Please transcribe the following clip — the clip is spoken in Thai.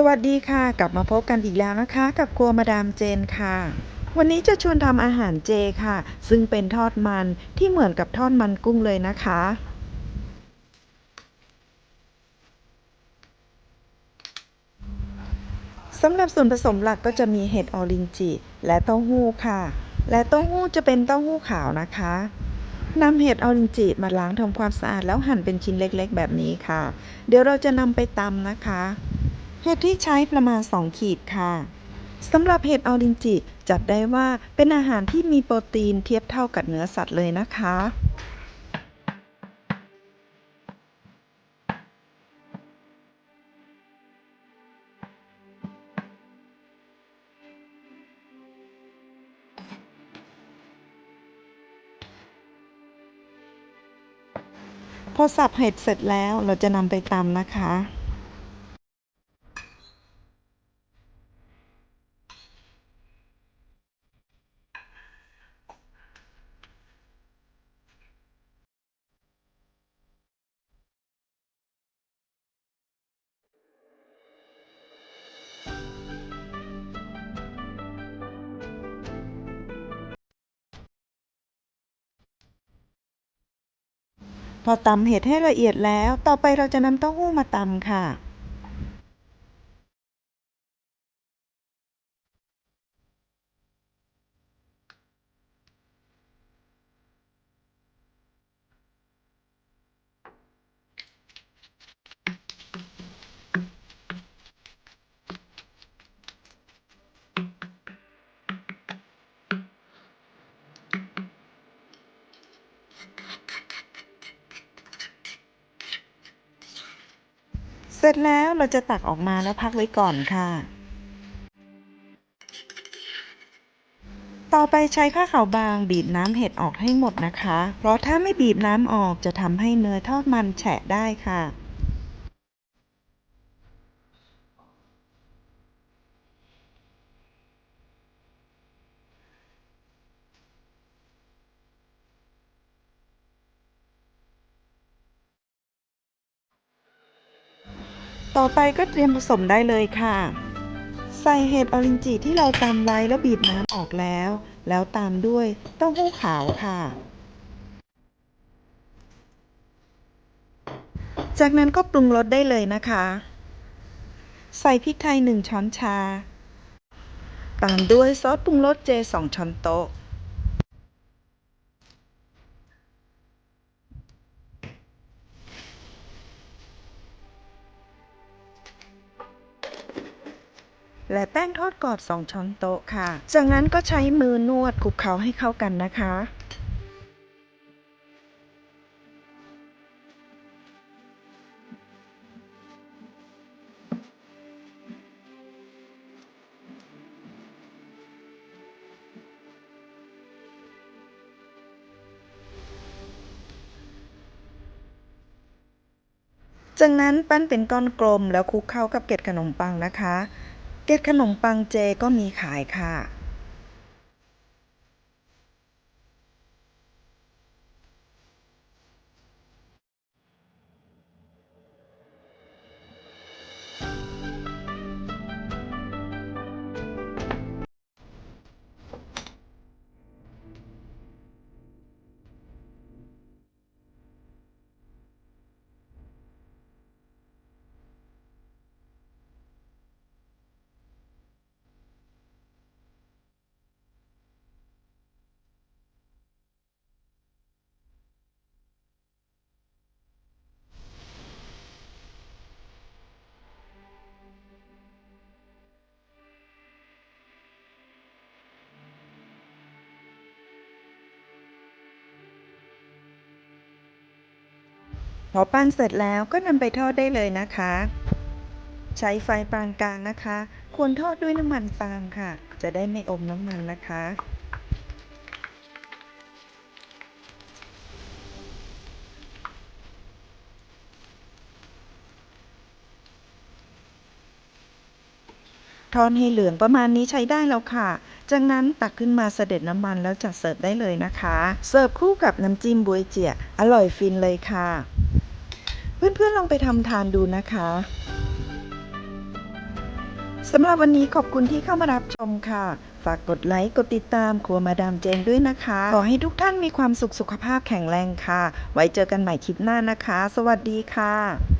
สวัสดีค่ะ กลับมาพบกันอีกแล้วนะคะ กับครัวมาดามเจนค่ะ วันนี้จะชวนทำอาหารเจค่ะ ซึ่งเป็นทอดมันที่เหมือนกับทอดมันกุ้งเลยนะคะ สำหรับส่วนผสมหลักก็จะมีเห็ดออรินจิและเต้าหู้ค่ะ และเต้าหู้จะเป็นเต้าหู้ขาวนะคะนำเห็ดออรินจิมาล้างทำความสะอาดแล้วหั่นเป็นชิ้นเล็กๆ แบบนี้ค่ะ เดี๋ยวเราจะนำไปตำนะคะ เห็ดที่ใช้ประมาณ 2 ขีดค่ะสำหรับเห็ดออรินจิจัดได้ว่าเป็นอาหารที่มีโปรตีนเทียบเท่ากับเนื้อสัตว์เลยนะคะพอสับเห็ดเสร็จแล้วเราจะนำไปตำนะคะ พอตำเห็ดให้ละเอียดแล้ว ต่อไปเราจะนำเต้าหู้มาตำค่ะ ร็จแล้วเราจะตักออกมาแล้วพักไว้ก่อนค่ะ ต่อไปใช้ผ้าขาวบางบีบน้ำเห็ดออกให้หมดนะคะ เพราะถ้าไม่บีบน้ำออกจะทำให้เนื้อทอดมันแฉะได้ค่ะ ต่อไปก็เตรียมผสมได้เลยค่ะ ใส่เห็ดออรินจิที่เราตำไว้แล้วบีบน้ำออกแล้ว แล้วตามด้วยเต้าหู้ขาวค่ะ จากนั้นก็ปรุงรสได้เลยนะคะ ใส่พริกไทย 1 ช้อนชา ตามด้วยซอสปรุงรสเจ 2 ช้อนโต๊ะ และแป้งทอดกรอบ 2 ช้อนโต๊ะค่ะ จากนั้นก็ใช้มือนวดคลุกเคล้าให้เข้ากันนะคะจากนั้นปั้นเป็นก้อนกลมแล้วคลุกเข้ากับเกล็ดขนมปังนะคะ เกล็ดขนมปังเจก็มีขายค่ะ พอปั้นเสร็จแล้วก็นำไปทอดได้เลยนะคะ ใช้ไฟปานกลางนะคะ ควรทอดด้วยน้ำมันปาล์มค่ะ จะได้ไม่อมน้ำมันนะคะ ทอดให้เหลืองประมาณนี้ใช้ได้แล้วค่ะ จากนั้นตักขึ้นมาเสด็จน้ำมันแล้วจัดเสิร์ฟได้เลยนะคะ เสิร์ฟคู่กับน้ำจิ้มบวยเจี๋ยอร่อยฟินเลยค่ะ เพื่อนๆลองไปทำทานดูนะคะสำหรับวันนี้ขอบคุณที่เข้ามารับชมค่ะ ฝากกดไลค์ กดติดตามครัวมาดามเจนด้วยนะคะ ขอให้ทุกท่านมีความสุขสุขภาพแข็งแรงค่ะ ไว้เจอกันใหม่คลิปหน้านะคะ สวัสดีค่ะ